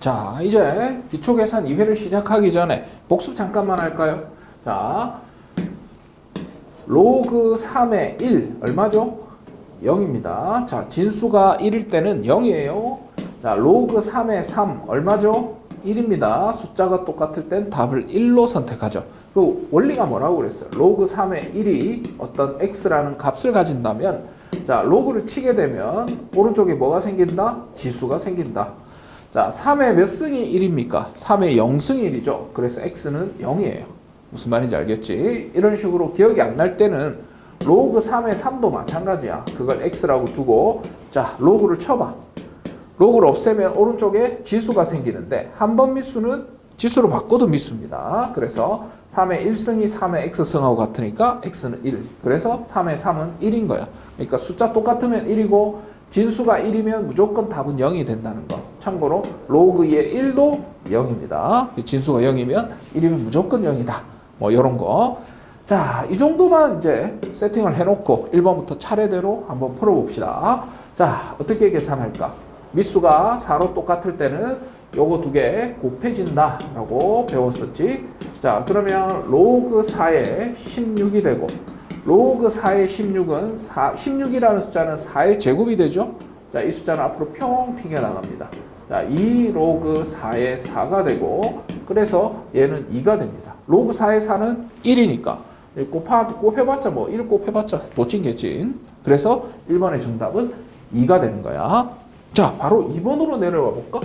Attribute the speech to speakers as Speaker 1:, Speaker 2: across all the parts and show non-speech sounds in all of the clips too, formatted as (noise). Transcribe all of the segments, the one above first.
Speaker 1: 자, 이제 기초 계산 2회를 시작하기 전에 복습 잠깐만 할까요? 자, 로그 3의 1 얼마죠? 0입니다. 자, 진수가 1일 때는 0이에요. 자, 로그 3의 3 얼마죠? 1입니다. 숫자가 똑같을 땐 답을 1로 선택하죠. 그 원리가 뭐라고 그랬어요? 로그 3의 1이 어떤 x라는 값을 가진다면 자, 로그를 치게 되면 오른쪽에 뭐가 생긴다? 지수가 생긴다. 자, 3의 몇 승이 1입니까? 3의 0승이 1이죠. 그래서 x는 0이에요. 무슨 말인지 알겠지? 이런 식으로 기억이 안 날 때는 로그 3의 3도 마찬가지야. 그걸 x라고 두고 자, 로그를 쳐봐. 로그를 없애면 오른쪽에 지수가 생기는데 한 번 미수는 지수로 바꿔도 미수입니다. 그래서 3의 1승이 3의 x승하고 같으니까 x는 1. 그래서 3의 3은 1인 거야. 그러니까 숫자 똑같으면 1이고 진수가 1이면 무조건 답은 0이 된다는 거. 참고로 로그 2의 1도 0입니다. 진수가 0이면 1이면 무조건 0이다. 뭐 이런 거. 자, 이 정도만 이제 세팅을 해놓고 1번부터 차례대로 한번 풀어봅시다. 자, 어떻게 계산할까? 미수가 4로 똑같을 때는 요거 두 개 곱해진다 라고 배웠었지. 자, 그러면 로그 4에 16이 되고 로그 4의 16은 4, 16이라는 숫자는 4의 제곱이 되죠. 자, 이 숫자는 앞으로 평 튕겨 나갑니다. 자, 2 로그 4의 4가 되고 그래서 얘는 2가 됩니다. 로그 4의 4는 1이니까 곱하, 곱해봤자 뭐 1 곱해봤자 도찐개찐. 그래서 1번의 정답은 2가 되는 거야. 자, 바로 2번으로 내려와 볼까?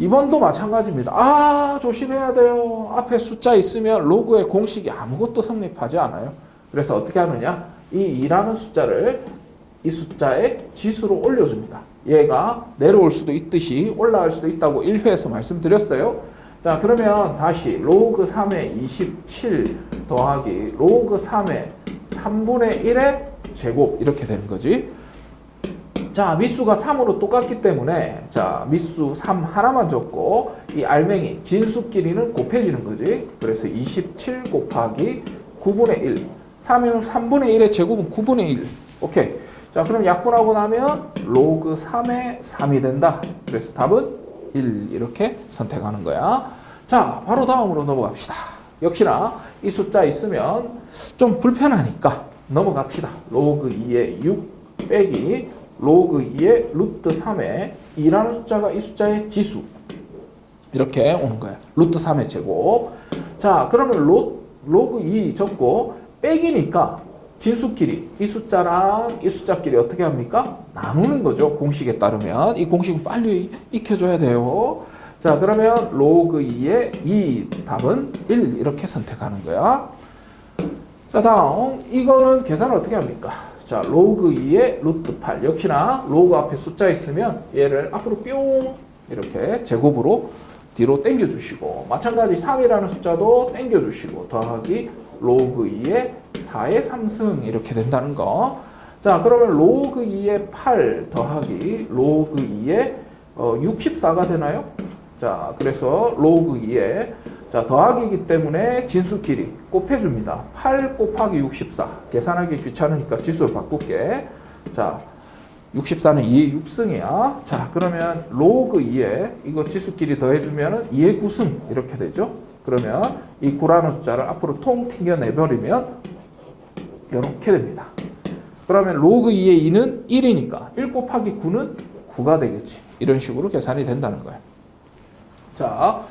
Speaker 1: 2번도 마찬가지입니다. 아, 조심해야 돼요. 앞에 숫자 있으면 로그의 공식이 아무것도 성립하지 않아요. 그래서 어떻게 하느냐? 이 2라는 숫자를 이 숫자의 지수로 올려줍니다. 얘가 내려올 수도 있듯이 올라갈 수도 있다고 1회에서 말씀드렸어요. 자, 그러면 다시 로그 3의 27 더하기 로그 3의 3분의 1의 제곱 이렇게 되는 거지. 자, 미수가 3으로 똑같기 때문에 자, 미수 3 하나만 적고 이 알맹이 진수끼리는 곱해지는 거지. 그래서 27 곱하기 9분의 1. 3이면 3분의 1의 제곱은 9분의 1. 오케이. 자, 그럼 약분하고 나면 로그 3의 3이 된다. 그래서 답은 1 이렇게 선택하는 거야. 자, 바로 다음으로 넘어갑시다. 역시나 이 숫자 있으면 좀 불편하니까 넘어갑시다. 로그 2의 6 빼기 로그 2의 루트 3의 2라는 숫자가 이 숫자의 지수. 이렇게 오는 거야. 루트 3의 제곱. 자, 그러면 로, 로그 2 적고 빼기니까 진수끼리 이 숫자랑 이 숫자끼리 어떻게 합니까? 나누는 거죠. 공식에 따르면. 이 공식은 빨리 익혀줘야 돼요. 자, 그러면 로그 2의 2 답은 1 이렇게 선택하는 거야. 자, 다음 이거는 계산을 어떻게 합니까? 자, 로그 2의 루트 8 역시나 로그 앞에 숫자 있으면 얘를 앞으로 뿅 이렇게 제곱으로 뒤로 당겨 주시고 마찬가지 3이라는 숫자도 당겨 주시고 더하기 로그 2의 4의 3승 이렇게 된다는 거. 자, 그러면 로그 2의 8 더하기 로그 2의 어, 64가 되나요? 자, 그래서 로그 2의 자, 더하기이기 때문에 진수끼리 곱해줍니다. 8 곱하기 64. 계산하기 귀찮으니까 지수를 바꿀게. 자, 64는 2의 6승이야. 자, 그러면 로그 2에 이거 지수끼리 더해주면 2의 9승 이렇게 되죠. 그러면 이 9라는 숫자를 앞으로 통 튕겨 내버리면 이렇게 됩니다. 그러면 로그 2의 2는 1이니까 1 곱하기 9는 9가 되겠지. 이런 식으로 계산이 된다는 거예요. 자,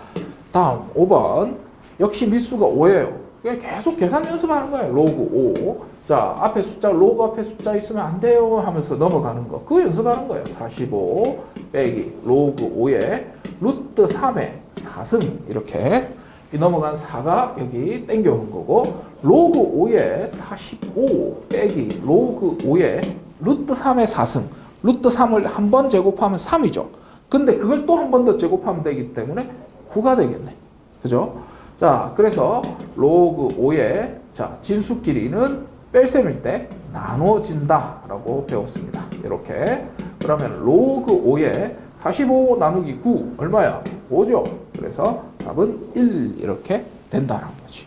Speaker 1: 다음 5번. 역시 미수가 5예요. 그냥 계속 계산 연습하는 거예요. 로그 5. 자, 앞에 숫자, 로그 앞에 숫자 있으면 안 돼요 하면서 넘어가는 거. 그거 연습하는 거예요. 45 빼기 로그 5에 루트 3의 4승 이렇게 이 넘어간 4가 여기 땡겨오는 거고 로그 5에 45 빼기 로그 5에 루트 3의 4승 루트 3을 한 번 제곱하면 3이죠. 근데 그걸 또 한 번 더 제곱하면 되기 때문에 9가 되겠네. 그죠? 자, 그래서 로그 5의 자, 진수끼리는 뺄셈일 때 나눠진다라고 배웠습니다. 이렇게. 그러면 로그 5의 45 나누기 9 얼마야? 5죠. 그래서 답은 1 이렇게 된다는 거지.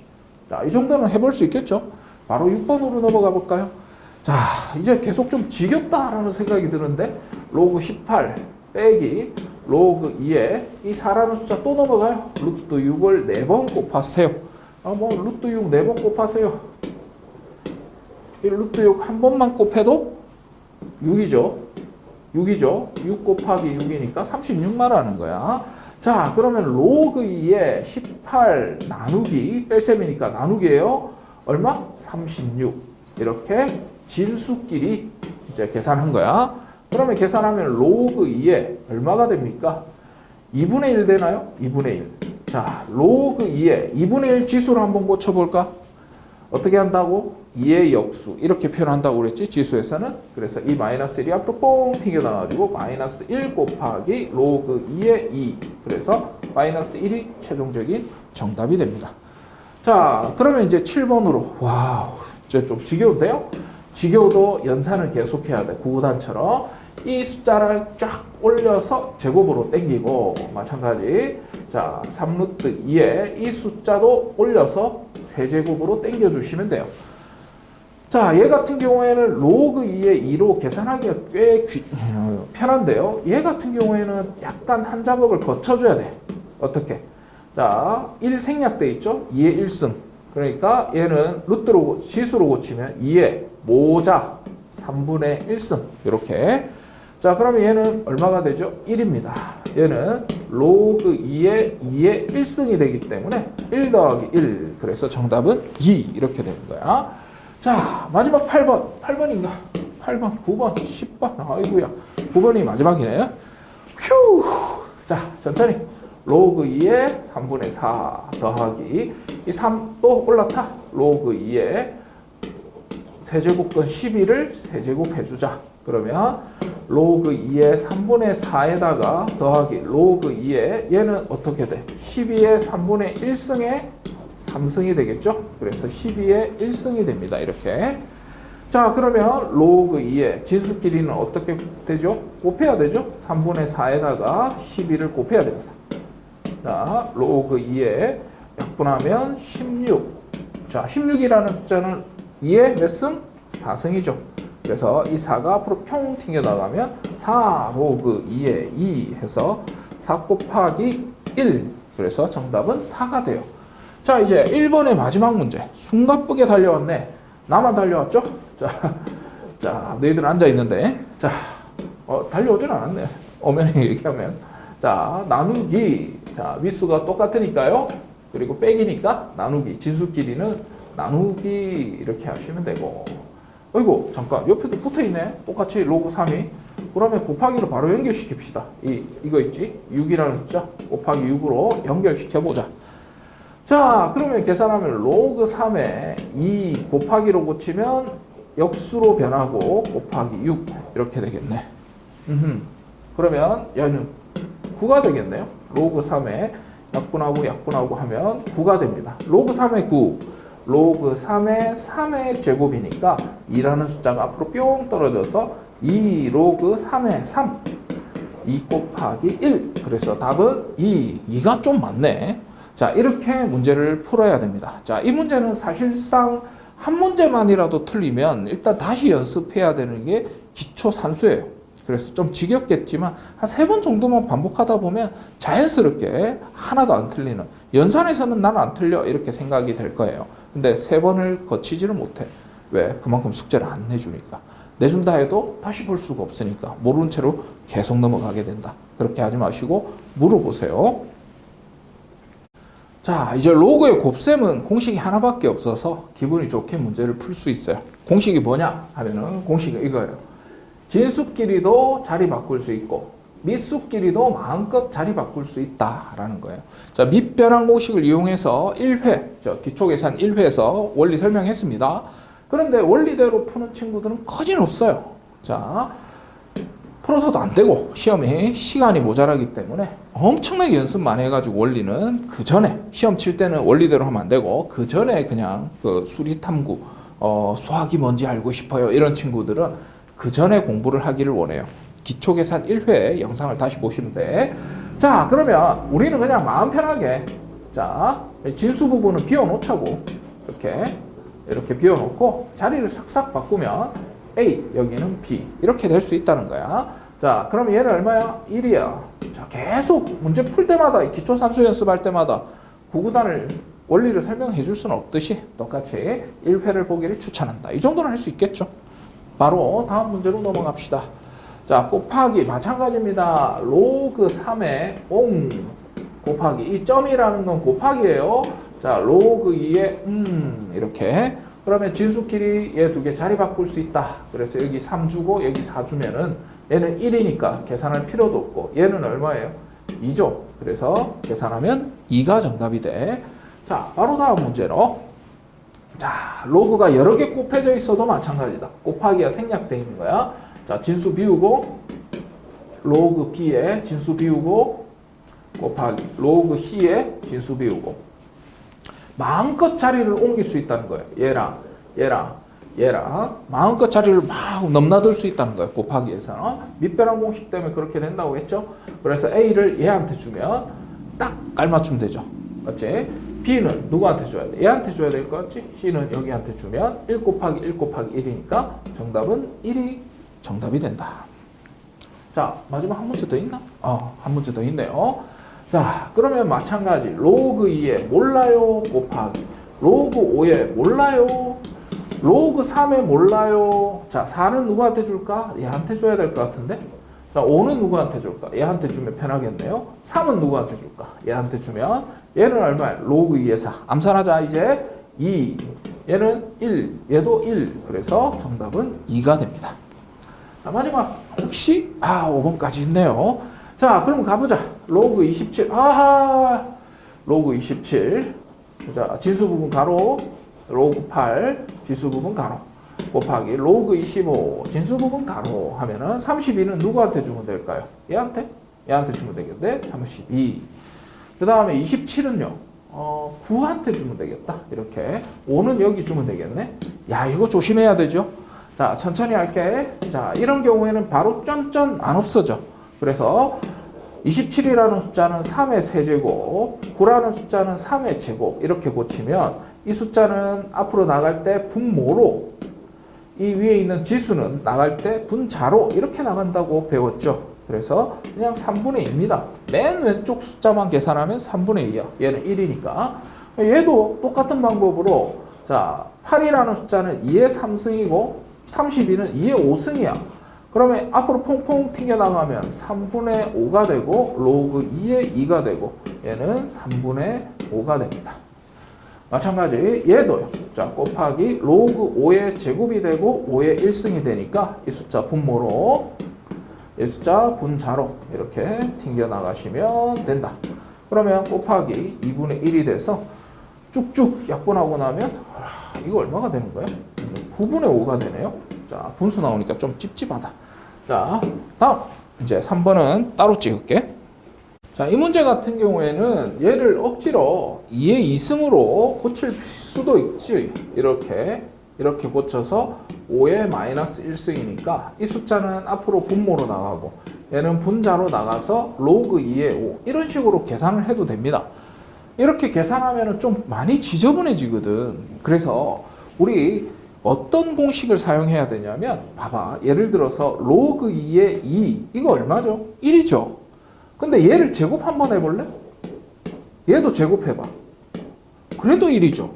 Speaker 1: 자, 이 정도는 해볼 수 있겠죠? 바로 6번으로 넘어가 볼까요? 자, 이제 계속 좀 지겹다라는 생각이 드는데 로그 18 빼기 로그 2에 이 4라는 숫자 또 넘어가요. 루트 6을 4번 곱하세요. 아, 뭐 루트 6 4번 곱하세요. 이 루트 6 한 번만 곱해도 6이죠. 6이죠. 6 곱하기 6이니까 36 말하는 거야. 자, 그러면 로그 2에 18 나누기 뺄셈이니까 나누기예요. 얼마? 36. 이렇게 진수끼리 이제 계산한 거야. 그러면 계산하면 로그 2에 얼마가 됩니까? 2분의 1 되나요? 2분의 1. 자, 로그 2에 2분의 1 지수를 한번 고쳐볼까? 어떻게 한다고? 2의 역수. 이렇게 표현한다고 그랬지? 지수에서는? 그래서 이 마이너스 1이 앞으로 뽕 튕겨나가지고 마이너스 1 곱하기 로그 2의 2 그래서 마이너스 1이 최종적인 정답이 됩니다. 자 그러면 이제 7번으로. 와우 이제 좀 지겨운데요? 지겨워도 연산을 계속해야 돼 구구단처럼. 이 숫자를 쫙 올려서 제곱으로 땡기고 마찬가지 자 3루트 2에 이 숫자도 올려서 세제곱으로 땡겨 주시면 돼요 자, 얘 같은 경우에는 로그 2의 2로 계산하기가 꽤 귀- 어, 편한데요. 얘 같은 경우에는 약간 한 작업을 거쳐줘야 돼. 어떻게? 자, 1 생략돼 있죠? 2의 1승. 그러니까 얘는 루트로, 고- 지수로 고치면 2의 모자 3분의 1승. 이렇게. 자, 그러면 얘는 얼마가 되죠? 1입니다. 얘는 로그 2의 2의 1승이 되기 때문에 1 더하기 1. 그래서 정답은 2. 이렇게 되는 거야. 자, 마지막 8번. 8번인가? 8번, 9번, 10번. 아이고야. 9번이 마지막이네요. 휴. 자, 천천히. 로그 2에 3분의 4 더하기 이 3 또 올라타. 로그 2에 세제곱근 12를 세제곱해 주자. 그러면 로그 2의 3분의 4에다가 더하기 로그 2에 얘는 어떻게 돼? 12의 3분의 1승에 3승이 되겠죠? 그래서 12의 1승이 됩니다. 이렇게. 자, 그러면 로그 2의 진수끼리는 어떻게 되죠? 곱해야 되죠? 3분의 4에다가 12를 곱해야 됩니다. 자, 로그 2에 약분하면 16. 자, 16이라는 숫자는 2의 몇 승? 4승이죠. 그래서 이 4가 앞으로 평 튕겨 나가면 4 로그 2에 2 해서 4 곱하기 1. 그래서 정답은 4가 돼요. 자, 이제 1번의 마지막 문제. 숨가쁘게 달려왔네. 나만 달려왔죠? 자, (laughs) 자, 너희들 앉아 있는데. 자, 어, 달려오진 않았네. 어머니 얘기하면. 자, 나누기. 자, 위수가 똑같으니까요. 그리고 빼기니까 나누기. 진수끼리는 나누기 이렇게 하시면 되고. 어이구, 잠깐. 옆에도 붙어 있네. 똑같이 로그 3이. 그러면 곱하기로 바로 연결시킵시다. 이, 이거 있지? 6이라는 숫자. 곱하기 6으로 연결시켜보자. 자, 그러면 계산하면 로그 3에 2 곱하기로 고치면 역수로 변하고 곱하기 6 이렇게 되겠네. 음흠. 그러면 얘는 9가 되겠네요. 로그 3에 약분하고 약분하고 하면 9가 됩니다. 로그 3의 9, 로그 3의 3의 제곱이니까 2라는 숫자가 앞으로 뿅 떨어져서 2 로그 3의 3, 2 곱하기 1. 그래서 답은 2. 2가 좀 많네. 자, 이렇게 문제를 풀어야 됩니다. 자, 이 문제는 사실상 한 문제만이라도 틀리면 일단 다시 연습해야 되는 게 기초 산수예요. 그래서 좀 지겹겠지만 한 세 번 정도만 반복하다 보면 자연스럽게 하나도 안 틀리는 연산에서는 나는 안 틀려 이렇게 생각이 될 거예요. 근데 세 번을 거치지를 못해. 왜? 그만큼 숙제를 안 내주니까. 내준다 해도 다시 볼 수가 없으니까 모르는 채로 계속 넘어가게 된다. 그렇게 하지 마시고 물어보세요. 자, 이제 로그의 곱셈은 공식이 하나밖에 없어서 기분이 좋게 문제를 풀 수 있어요. 공식이 뭐냐 하면은 공식이 이거예요. 진수끼리도 자리 바꿀 수 있고 밑수끼리도 마음껏 자리 바꿀 수 있다라는 거예요. 자, 밑변환 공식을 이용해서 1회, 저 기초계산 1회에서 원리 설명했습니다. 그런데 원리대로 푸는 친구들은 거진 없어요. 자, 풀어서도 안 되고 시험에 시간이 모자라기 때문에 엄청나게 연습만 해가지고 원리는 그 전에 시험 칠 때는 원리대로 하면 안 되고 그 전에 그냥 그 수리 탐구 어, 수학이 뭔지 알고 싶어요 이런 친구들은 그 전에 공부를 하기를 원해요. 기초 계산 1회 영상을 다시 보시면 돼. 자 그러면 우리는 그냥 마음 편하게 자 진수 부분은 비워놓자고 이렇게 이렇게 비워놓고 자리를 싹싹 바꾸면 A 여기는 B 이렇게 될 수 있다는 거야. 자, 그럼 얘는 얼마야? 1이야. 자, 계속 문제 풀 때마다 이 기초 산수 연습할 때마다 구구단을 원리를 설명해 줄 수는 없듯이 똑같이 1회를 보기를 추천한다. 이 정도는 할 수 있겠죠. 바로 다음 문제로 넘어갑시다. 자, 곱하기 마찬가지입니다. 로그 3의 옹 곱하기 이 점이라는 건 곱하기예요. 자, 로그 2의 음 이렇게 그러면 진수끼리 얘 두 개 자리 바꿀 수 있다. 그래서 여기 3 주고 여기 4 주면은 얘는 1이니까 계산할 필요도 없고 얘는 얼마예요? 2죠. 그래서 계산하면 2가 정답이 돼. 자, 바로 다음 문제로 자, 로그가 여러 개 곱해져 있어도 마찬가지다. 곱하기가 생략돼 있는 거야. 자, 진수 비우고 로그 b에 진수 비우고 곱하기 로그 c에 진수 비우고 마음껏 자리를 옮길 수 있다는 거예요. 얘랑 얘랑 얘랑 마음껏 자리를 막 넘나들 수 있다는 거예요. 곱하기에서는 밑변환 공식 때문에 그렇게 된다고 했죠. 그래서 a를 얘한테 주면 딱 깔맞춤 되죠. 맞지? B는 누구한테 줘야 돼? 얘한테 줘야 될 것 같지? c는 여기한테 주면 1 곱하기 1 곱하기 1이니까 정답은 1이 정답이 된다. 자, 마지막 한 문제 더 있나? 어, 한 문제 더 있네요. 자, 그러면 마찬가지. 로그 2에 몰라요 곱하기. 로그 5에 몰라요. 로그 3에 몰라요. 자, 4는 누구한테 줄까? 얘한테 줘야 될 것 같은데? 자, 5는 누구한테 줄까? 얘한테 주면 편하겠네요. 3은 누구한테 줄까? 얘한테 주면 얘는 얼마야? 로그 2에 4. 암산하자 이제 2. 얘는 1. 얘도 1. 그래서 정답은 2가 됩니다. 자, 마지막 혹시 아 5번까지 있네요. 자 그럼 가보자. 로그 27. 아하 로그 27. 자 진수 부분 가로 로그 8 지수 부분 가로 곱하기 로그 25 진수 부분 가로 하면은 32는 누구한테 주면 될까요? 얘한테? 얘한테 주면 되겠네. 32. 그 다음에 27은요. 어, 9한테 주면 되겠다. 이렇게. 5는 여기 주면 되겠네. 야, 이거 조심해야 되죠. 자, 천천히 할게. 자, 이런 경우에는 바로 쩐쩐 안 없어져. 그래서 27이라는 숫자는 3의 세제곱, 9라는 숫자는 3의 제곱 이렇게 고치면 이 숫자는 앞으로 나갈 때 분모로 이 위에 있는 지수는 나갈 때 분자로 이렇게 나간다고 배웠죠. 그래서 그냥 3분의 2입니다. 맨 왼쪽 숫자만 계산하면 3분의 2야. 얘는 1이니까. 얘도 똑같은 방법으로 자 8이라는 숫자는 2의 3승이고 32는 2의 5승이야. 그러면 앞으로 퐁퐁 튕겨나가면 3분의 5가 되고 로그 2의 2가 되고 얘는 3분의 5가 됩니다. 마찬가지 얘도요. 자 곱하기 로그 5의 제곱이 되고 5의 1승이 되니까 이 숫자 분모로 이 숫자 분자로 이렇게 튕겨나가시면 된다. 그러면 곱하기 2분의 1이 돼서 쭉쭉 약분하고 나면 아, 이거 얼마가 되는 거예요? 9분의 5가 되네요. 자, 분수 나오니까 좀 찝찝하다. 자, 다음 이제 3번은 따로 찍을게. 자, 이 문제 같은 경우에는 얘를 억지로 2의 2승으로 고칠 수도 있지. 이렇게 이렇게 고쳐서 5의 마이너스 1승이니까 이 숫자는 앞으로 분모로 나가고 얘는 분자로 나가서 로그 2의 5 이런 식으로 계산을 해도 됩니다. 이렇게 계산하면 좀 많이 지저분해지거든. 그래서 우리 어떤 공식을 사용해야 되냐면 봐봐. 예를 들어서 로그 2의 2 이거 얼마죠? 1이죠. 근데 얘를 제곱 한번 해볼래? 얘도 제곱해봐. 그래도 1이죠.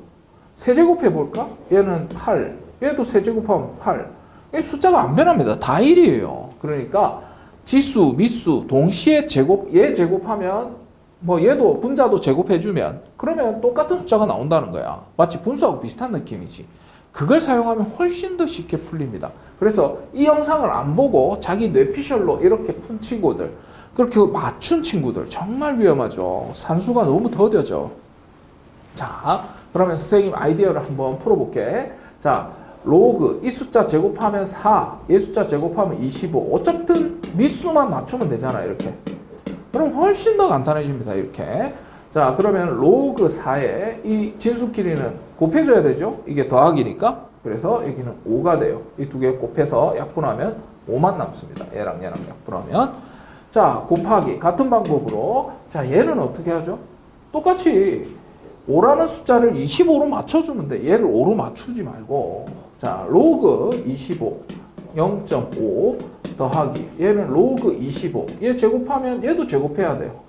Speaker 1: 세제곱 해볼까? 얘는 8. 얘도 세제곱하면 8. 이 숫자가 안 변합니다. 다 1이에요. 그러니까 지수, 미수 동시에 제곱, 얘 제곱하면 뭐 얘도 분자도 제곱해주면 그러면 똑같은 숫자가 나온다는 거야. 마치 분수하고 비슷한 느낌이지. 그걸 사용하면 훨씬 더 쉽게 풀립니다. 그래서 이 영상을 안 보고 자기 뇌피셜로 이렇게 푼 친구들, 그렇게 맞춘 친구들 정말 위험하죠. 산수가 너무 더뎌져. 자, 그러면 선생님 아이디어를 한번 풀어볼게. 자, 로그 이 숫자 제곱하면 4, 얘 숫자 제곱하면 25. 어쨌든 미수만 맞추면 되잖아 이렇게. 그럼 훨씬 더 간단해집니다 이렇게. 자, 그러면 로그 4에 이 진수 길이는 곱해줘야 되죠. 이게 더하기니까. 그래서 여기는 5가 돼요. 이 두 개 곱해서 약분하면 5만 남습니다. 얘랑 얘랑 약분하면. 자, 곱하기 같은 방법으로 자, 얘는 어떻게 하죠? 똑같이 5라는 숫자를 25로 맞춰주면 돼. 얘를 5로 맞추지 말고. 자, 로그 25, 0.5 더하기 얘는 로그 25. 얘 제곱하면 얘도 제곱해야 돼요.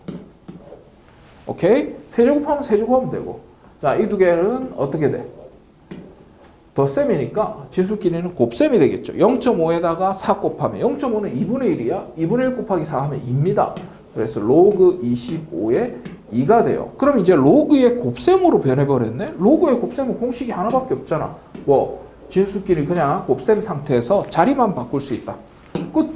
Speaker 1: 오케이? 세제곱하면 세제곱하면 되고. 자, 이 두 개는 어떻게 돼? 덧셈이니까 진수끼리는 곱셈이 되겠죠. 0.5에다가 4 곱하면 0.5는 2분의 1이야. 2분의 1 곱하기 4 하면 2입니다. 그래서 로그 25에 2가 돼요. 그럼 이제 로그의 곱셈으로 변해버렸네? 로그의 곱셈은 공식이 하나밖에 없잖아. 뭐, 진수끼리 그냥 곱셈 상태에서 자리만 바꿀 수 있다. 끝!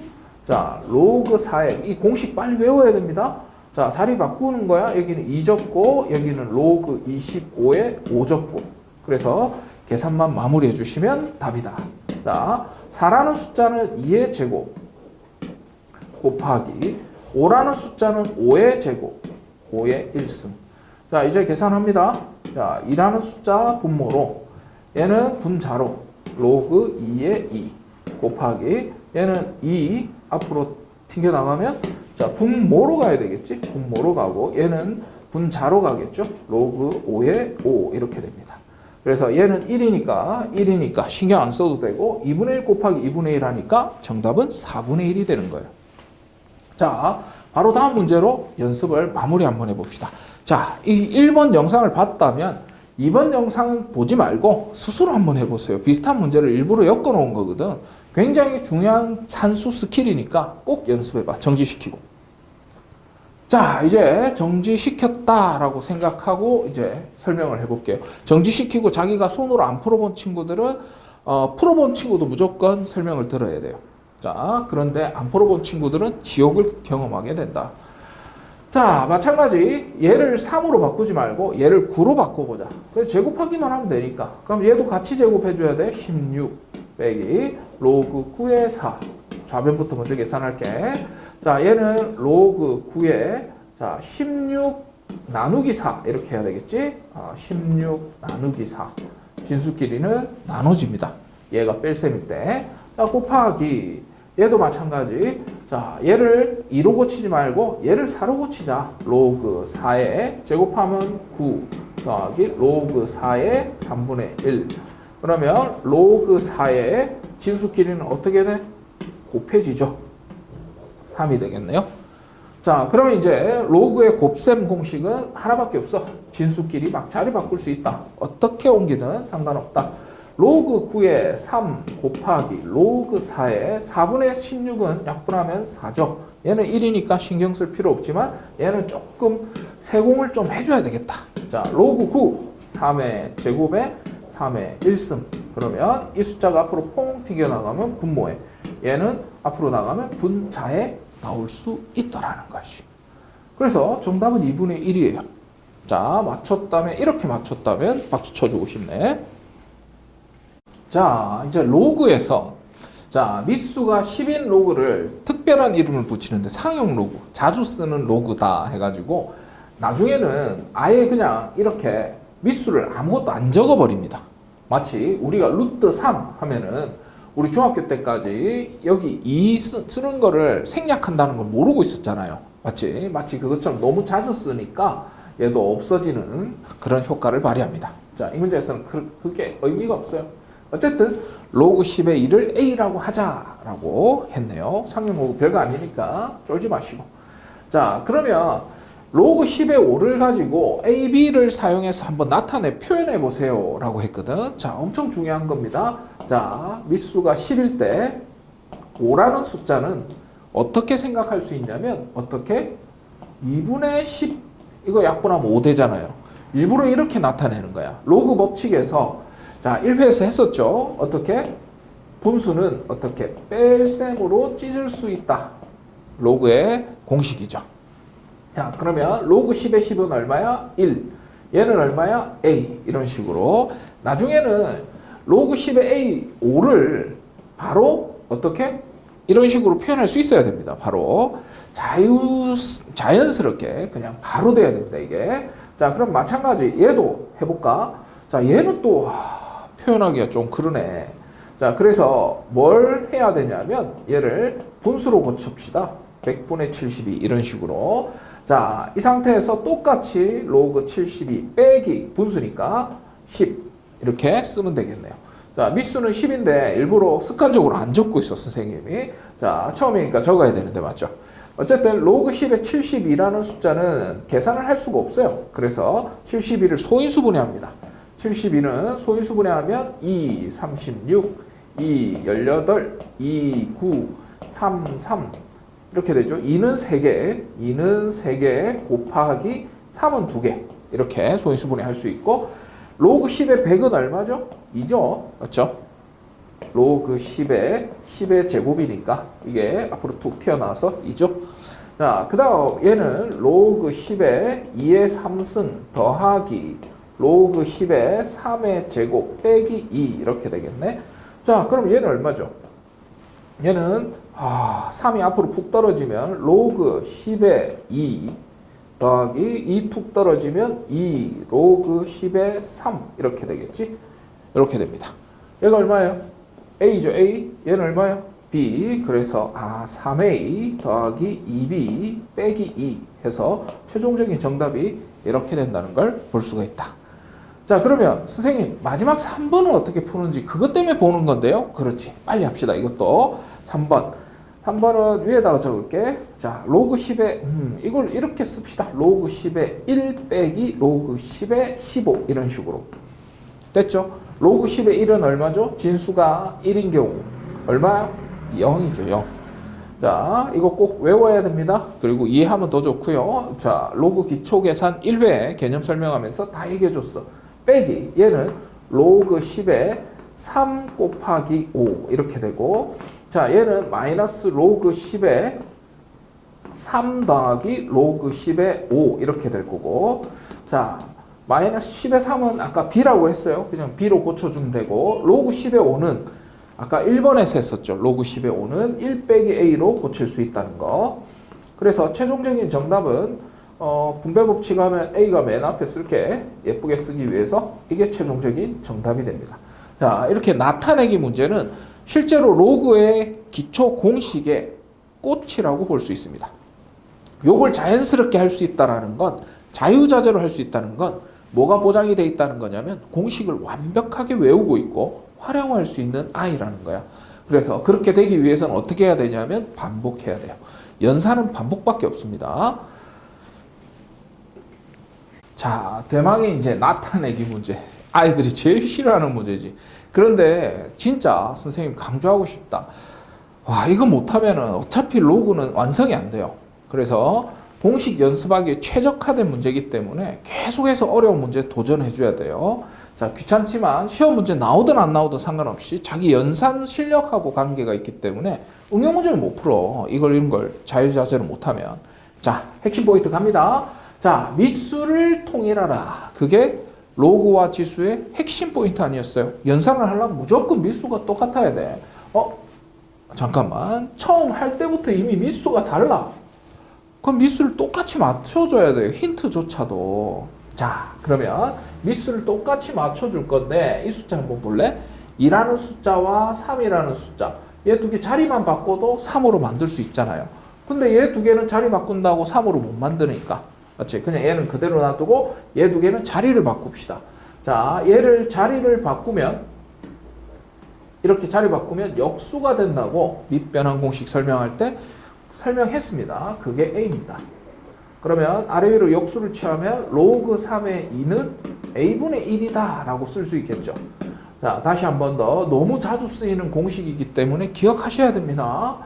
Speaker 1: 자, 로그 4에, 이 공식 빨리 외워야 됩니다. 자, 자리 바꾸는 거야. 여기는 2 적고, 여기는 로그 25에 5 적고. 그래서 계산만 마무리해 주시면 답이다. 자, 4라는 숫자는 2의 제곱 곱하기 5라는 숫자는 5의 제곱 5의 1승. 자, 이제 계산합니다. 자, 2라는 숫자 분모로 얘는 분자로 로그 2의 2 곱하기 얘는 2 앞으로 튕겨 나가면 자, 분모로 가야 되겠지? 분모로 가고 얘는 분자로 가겠죠? 로그 5의 5 이렇게 됩니다. 그래서 얘는 1이니까 1이니까 신경 안 써도 되고 2분의 1 곱하기 2분의 1 하니까 정답은 4분의 1이 되는 거예요. 자, 바로 다음 문제로 연습을 마무리 한번 해봅시다. 자, 이 1번 영상을 봤다면 2번 영상은 보지 말고 스스로 한번 해보세요. 비슷한 문제를 일부러 엮어 놓은 거거든. 굉장히 중요한 산수 스킬이니까 꼭 연습해봐. 정지시키고. 자, 이제 정지시켰다라고 생각하고 이제 설명을 해볼게요. 정지시키고 자기가 손으로 안 풀어본 친구들은 어, 풀어본 친구도 무조건 설명을 들어야 돼요. 자, 그런데 안 풀어본 친구들은 지옥을 경험하게 된다. 자, 마찬가지 얘를 3으로 바꾸지 말고 얘를 9로 바꿔보자. 그래서 제곱하기만 하면 되니까. 그럼 얘도 같이 제곱해줘야 돼. 16 빼기 로그 9의 4. 좌변부터 먼저 계산할게. 자, 얘는 로그 9의 자, 16 나누기 4 이렇게 해야 되겠지? 아, 16 나누기 4. 진수끼리는 나눠집니다. 얘가 뺄셈일 때. 자, 곱하기 얘도 마찬가지. 자, 얘를 2로 고치지 말고 얘를 4로 고치자. 로그 4에 제곱하면 9 더하기 로그 4의 3분의 1. 그러면 로그 4의 진수끼리는 어떻게 돼? 곱해지죠. 3이 되겠네요. 자, 그러면 이제 로그의 곱셈 공식은 하나밖에 없어. 진수끼리 막 자리 바꿀 수 있다. 어떻게 옮기든 상관없다. 로그 9에 3 곱하기 로그 4에 4분의 16은 약분하면 4죠. 얘는 1이니까 신경 쓸 필요 없지만 얘는 조금 세공을 좀 해줘야 되겠다. 자, 로그 9 3의 제곱에 3의 1승. 그러면 이 숫자가 앞으로 퐁 튀겨나가면 분모에 얘는 앞으로 나가면 분자에 나올 수 있더라는 것이. 그래서 정답은 2분의 1이에요. 자, 맞췄다면, 이렇게 맞췄다면 박수 쳐주고 싶네. 자, 이제 로그에서 자, 미수가 10인 로그를 특별한 이름을 붙이는데 상용 로그, 자주 쓰는 로그다 해가지고 나중에는 아예 그냥 이렇게 미수를 아무것도 안 적어버립니다. 마치 우리가 루트 3 하면은 우리 중학교 때까지 여기 2 쓰, 쓰는 거를 생략한다는 걸 모르고 있었잖아요. 마치 마치 그것처럼 너무 자주 쓰니까 얘도 없어지는 그런 효과를 발휘합니다. 자, 이 문제에서는 그, 그게 의미가 없어요. 어쨌든 로그 10의 1을 A라고 하자라고 했네요. 상용 로그 별거 아니니까 쫄지 마시고. 자, 그러면 로그 10의 5를 가지고 A, B를 사용해서 한번 나타내 표현해 보세요 라고 했거든. 자, 엄청 중요한 겁니다. 자, 미수가 10일 때 5라는 숫자는 어떻게 생각할 수 있냐면 어떻게 2분의 10 이거 약분하면 5 되잖아요. 일부러 이렇게 나타내는 거야. 로그 법칙에서 자, 1회에서 했었죠. 어떻게? 분수는 어떻게 뺄셈으로 찢을 수 있다. 로그의 공식이죠. 자, 그러면 로그 10의 10은 얼마야? 1. 얘는 얼마야? A. 이런 식으로. 나중에는 로그 10의 A 5를 바로 어떻게? 이런 식으로 표현할 수 있어야 됩니다. 바로 자유 자연스럽게 그냥 바로 돼야 됩니다. 이게. 자, 그럼 마찬가지 얘도 해볼까? 자, 얘는 또 아, 표현하기가 좀 그러네. 자, 그래서 뭘 해야 되냐면 얘를 분수로 고칩시다. 100분의 72 이런 식으로. 자, 이 상태에서 똑같이 로그 72 빼기 분수니까 10 이렇게 쓰면 되겠네요. 자, 미수는 10인데 일부러 습관적으로 안 적고 있어, 선생님이. 자, 처음이니까 적어야 되는데, 맞죠? 어쨌든 로그 10의 72라는 숫자는 계산을 할 수가 없어요. 그래서 72를 소인수 분해합니다. 72는 소인수 분해하면 2, 36, 2, 18, 2, 9, 3, 3 이렇게 되죠. 2는 3개, 2는 3개 곱하기 3은 2개 이렇게 소인수분해 할 수 있고 로그 10의 100은 얼마죠? 2죠. 맞죠? 로그 10의 10의 제곱이니까 이게 앞으로 툭 튀어나와서 2죠. 자, 그 다음 얘는 로그 10의 2의 3승 더하기 로그 10의 3의 제곱 빼기 2 이렇게 되겠네. 자, 그럼 얘는 얼마죠? 얘는 아, 3이 앞으로 푹 떨어지면 로그 10의 2 더하기 2툭 떨어지면 2 로그 10의 3 이렇게 되겠지? 이렇게 됩니다. 얘가 얼마예요? A죠, A. 얘는 얼마예요? B. 그래서 아, 3A 더하기 2B 빼기 2 해서 최종적인 정답이 이렇게 된다는 걸 볼 수가 있다. 자, 그러면 선생님 마지막 3번은 어떻게 푸는지 그것 때문에 보는 건데요. 그렇지. 빨리 합시다. 이것도 3번. 3번은 위에다가 적을게. 자, 로그 10의 음, 이걸 이렇게 씁시다. 로그 10의 1 빼기 로그 10의 15 이런 식으로. 됐죠? 로그 10의 1은 얼마죠? 진수가 1인 경우 얼마야? 0이죠. 0. 자, 이거 꼭 외워야 됩니다. 그리고 이해하면 더 좋고요. 자, 로그 기초 계산 1회 개념 설명하면서 다 얘기해 줬어. 빼기 얘는 로그 10의 3 곱하기 5 이렇게 되고 자, 얘는 마이너스 로그 10의 3 더하기 로그 10의 5 이렇게 될 거고 자, 마이너스 10의 3은 아까 b라고 했어요. 그냥 b로 고쳐주면 되고 로그 10의 5는 아까 1번에서 했었죠. 로그 10의 5는 1 빼기 a로 고칠 수 있다는 거. 그래서 최종적인 정답은 어, 분배 법칙 하면 a가 맨 앞에 쓸게 예쁘게 쓰기 위해서 이게 최종적인 정답이 됩니다. 자, 이렇게 나타내기 문제는 실제로 로그의 기초 공식의 꽃이라고 볼 수 있습니다. 요걸 자연스럽게 할 수 있다라는 건 자유자재로 할 수 있다는 건 뭐가 보장이 돼 있다는 거냐면 공식을 완벽하게 외우고 있고 활용할 수 있는 아이라는 거야. 그래서 그렇게 되기 위해서는 어떻게 해야 되냐면 반복해야 돼요. 연산은 반복밖에 없습니다. 자, 대망의 이제 나타내기 문제. 아이들이 제일 싫어하는 문제지. 그런데 진짜 선생님 강조하고 싶다. 와, 이거 못하면은 어차피 로그는 완성이 안 돼요. 그래서 공식 연습하기에 최적화된 문제이기 때문에 계속해서 어려운 문제 도전해 줘야 돼요. 자, 귀찮지만 시험 문제 나오든 안 나오든 상관없이 자기 연산 실력하고 관계가 있기 때문에 응용 문제를 못 풀어. 이걸 이런 걸 자유자재로 못하면. 자, 핵심 포인트 갑니다. 자, 미수를 통일하라. 그게 로그와 지수의 핵심 포인트 아니었어요? 연산을 하려면 무조건 미수가 똑같아야 돼. 어? 잠깐만. 처음 할 때부터 이미 미수가 달라. 그럼 미수를 똑같이 맞춰줘야 돼요. 힌트조차도. 자, 그러면 미수를 똑같이 맞춰줄 건데 이 숫자 한번 볼래? 2라는 숫자와 3이라는 숫자. 얘 두 개 자리만 바꿔도 3으로 만들 수 있잖아요. 근데 얘 두 개는 자리 바꾼다고 3으로 못 만드니까. 그렇지? 그냥 얘는 그대로 놔두고 얘 두 개는 자리를 바꿉시다. 자, 얘를 자리를 바꾸면 이렇게 자리 바꾸면 역수가 된다고 밑변환 공식 설명할 때 설명했습니다. 그게 A입니다. 그러면 아래 위로 역수를 취하면 로그 3의 2는 A분의 1이다 라고 쓸 수 있겠죠. 자, 다시 한 번 더. 너무 자주 쓰이는 공식이기 때문에 기억하셔야 됩니다.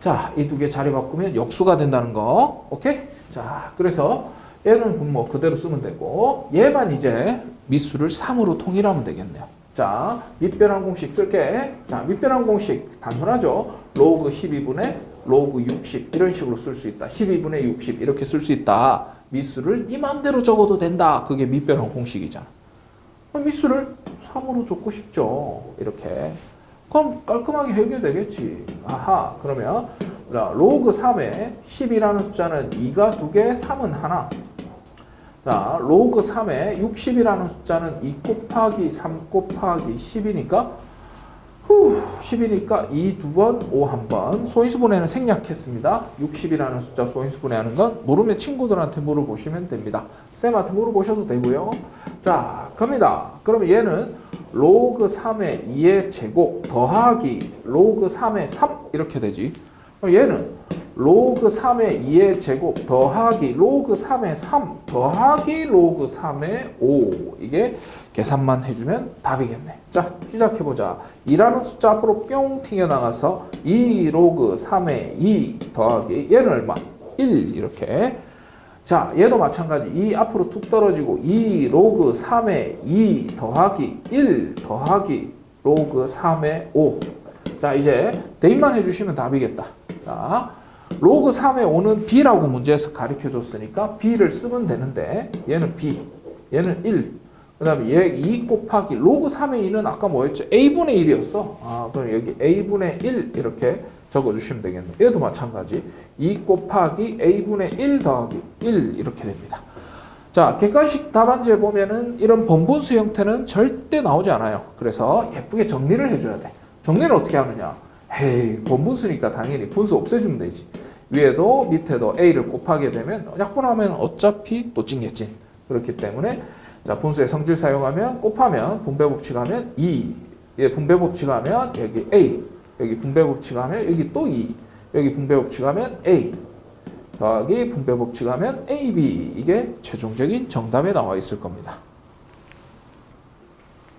Speaker 1: 자, 이 두 개 자리 바꾸면 역수가 된다는 거. 오케이? 자, 그래서 얘는 뭐 그대로 쓰면 되고 얘만 이제 미수를 3으로 통일하면 되겠네요. 자, 밑변환 공식 쓸게. 자, 밑변환 공식 단순하죠. 로그 12분의 로그 60 이런 식으로 쓸 수 있다. 12분의 60 이렇게 쓸 수 있다. 미수를 네 마음대로 적어도 된다. 그게 밑변환 공식이잖아. 미수를 3으로 적고 싶죠. 이렇게. 그럼 깔끔하게 해결되겠지. 아하. 그러면 자, 로그 3에 10이라는 숫자는 2가 2개, 3은 하나. 자, 로그 3에 60이라는 숫자는 2 곱하기 3 곱하기 10이니까 후, 후, 10이니까 2 두 번, 5 한 번. 소인수분해는 생략했습니다. 60이라는 숫자 소인수분해하는 건 모르면 친구들한테 물어보시면 됩니다. 쌤한테 물어보셔도 되고요. 자, 갑니다. 그러면 얘는 로그 3의 2의 제곱 더하기 로그 3의 3 이렇게 되지. 그럼 얘는 로그 3의 2의 제곱 더하기 로그 3의 3 더하기 로그 3의 5 이게 계산만 해주면 답이겠네. 자 시작해보자. 2라는 숫자 앞으로 뿅 튀겨나가서 2 로그 3의 2 더하기 얘는 얼마? 1 이렇게 자 얘도 마찬가지 2 앞으로 툭 떨어지고 2 로그 3의 2 더하기 1 더하기 로그 3의 5 자 이제 대입만 해주시면 답이겠다. 자 로그 3의 5는 b라고 문제에서 가르쳐 줬으니까 b를 쓰면 되는데 얘는 b 얘는 1 그 다음에 얘 2 곱하기 로그 3의 2는 아까 뭐였죠? a분의 1이었어. 아 그럼 여기 a분의 1 이렇게 적어주시면 되겠네. 얘도 마찬가지. 2 곱하기 a분의 1 더하기 1 이렇게 됩니다. 자 객관식 답안지에 보면은 이런 번분수 형태는 절대 나오지 않아요. 그래서 예쁘게 정리를 해줘야 돼. 정리를 어떻게 하느냐 헤이 번분수니까 당연히 분수 없애주면 되지. 위에도 밑에도 a를 곱하게 되면 약분하면 어차피 또 찡겠진 그렇기 때문에 자 분수의 성질 사용하면 곱하면 분배 법칙 하면 2 예, 분배 법칙 하면 여기 a. 여기 분배 법칙 하면 여기 또 2 여기 분배 법칙 하면 a. 더하기 분배 법칙 하면 ab 이게 최종적인 정답에 나와 있을 겁니다.